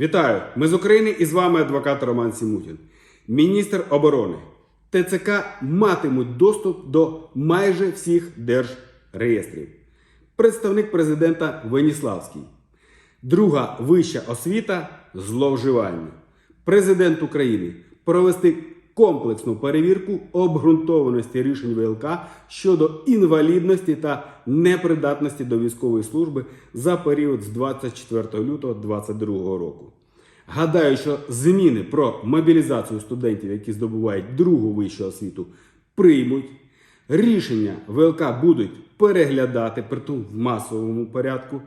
Вітаю! Ми з України і з вами адвокат Роман Сімутін. Міністр оборони. ТЦК матимуть доступ до майже всіх держреєстрів. Представник президента Веніславський. Друга вища освіта зловживання. Президент України провести комплексну перевірку обґрунтованості рішень ВЛК щодо інвалідності та непридатності до військової служби за період з 24 лютого 2022 року. Гадаю, що зміни про мобілізацію студентів, які здобувають другу вищу освіту, приймуть. Рішення ВЛК будуть переглядати притом в масовому порядку,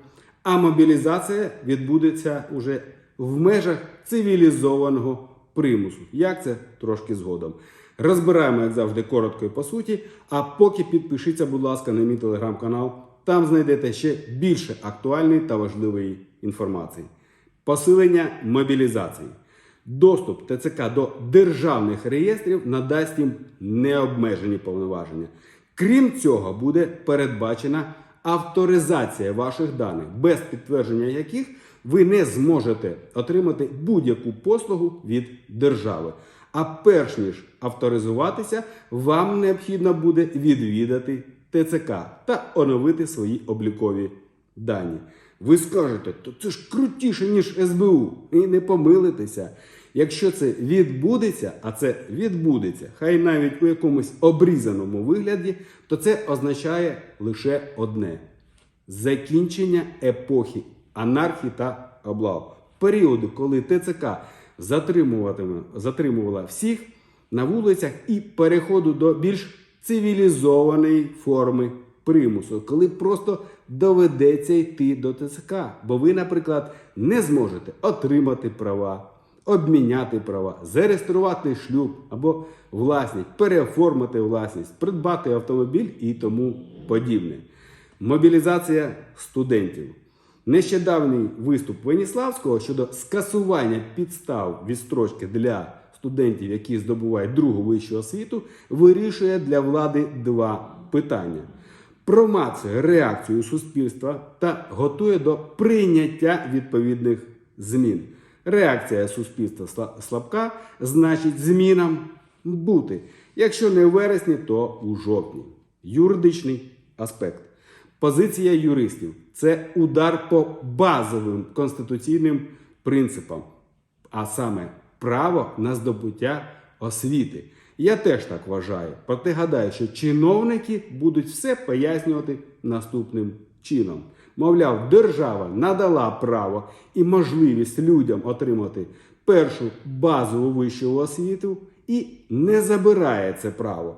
а мобілізація відбудеться уже в межах цивілізованого примусу. Як це трошки згодом. Розбираємо, як завжди, коротко і по суті. А поки підпишіться, будь ласка, на мій телеграм-канал. Там знайдете ще більше актуальної та важливої інформації. Посилення мобілізації. Доступ ТЦК до державних реєстрів надасть їм необмежені повноваження. Крім цього, буде передбачена авторизація ваших даних, без підтвердження яких ви не зможете отримати будь-яку послугу від держави. А перш ніж авторизуватися, вам необхідно буде відвідати ТЦК та оновити свої облікові дані. Ви скажете, то це ж крутіше, ніж СБУ. І не помилитеся. Якщо це відбудеться, а це відбудеться, хай навіть у якомусь обрізаному вигляді, то це означає лише одне: закінчення епохи анархії та облав. Періоду, коли ТЦК затримувала всіх на вулицях і переходу до більш цивілізованої форми примусу, коли просто доведеться йти до ТЦК, бо ви, наприклад, не зможете отримати права, обміняти права, зареєструвати шлюб або власність, переоформити власність, придбати автомобіль і тому подібне. Мобілізація студентів. Нещодавній виступ Веніславського щодо скасування підстав відстрочки для студентів, які здобувають другу вищу освіту, вирішує для влади два питання: промацує реакцію суспільства та готує до прийняття відповідних змін. Реакція суспільства слабка, значить, змінам бути. Якщо не в вересні, то у жовтні. Юридичний аспект. Позиція юристів це удар по базовим конституційним принципам, а саме право на здобуття освіти. Я теж так вважаю. Проте гадаю, що чиновники будуть все пояснювати наступним чином. Мовляв, держава надала право і можливість людям отримати першу базову вищу освіту і не забирає це право.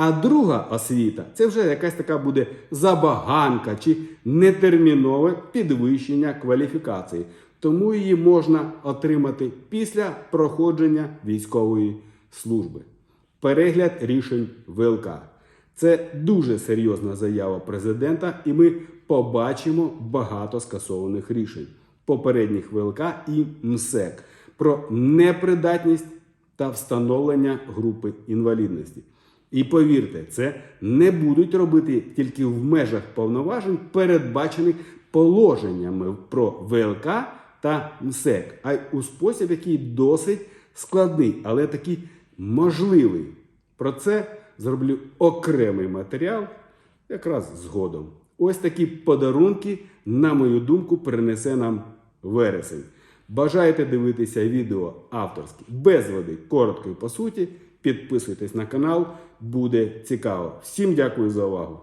А друга освіта це вже якась така буде забаганка чи нетермінове підвищення кваліфікації. Тому її можна отримати після проходження військової служби. Перегляд рішень ВЛК. Це дуже серйозна заява президента, і ми побачимо багато скасованих рішень попередніх ВЛК і МСЕК про непридатність та встановлення групи інвалідності. І повірте, це не будуть робити тільки в межах повноважень, передбачених положеннями про ВЛК та МСЕК, а й у спосіб, який досить складний, але такий можливий. Про це зроблю окремий матеріал якраз згодом. Ось такі подарунки, на мою думку, принесе нам вересень. Бажаєте дивитися відео авторські без води, коротко і по суті. Підписуйтесь на канал, буде цікаво. Всім дякую за увагу!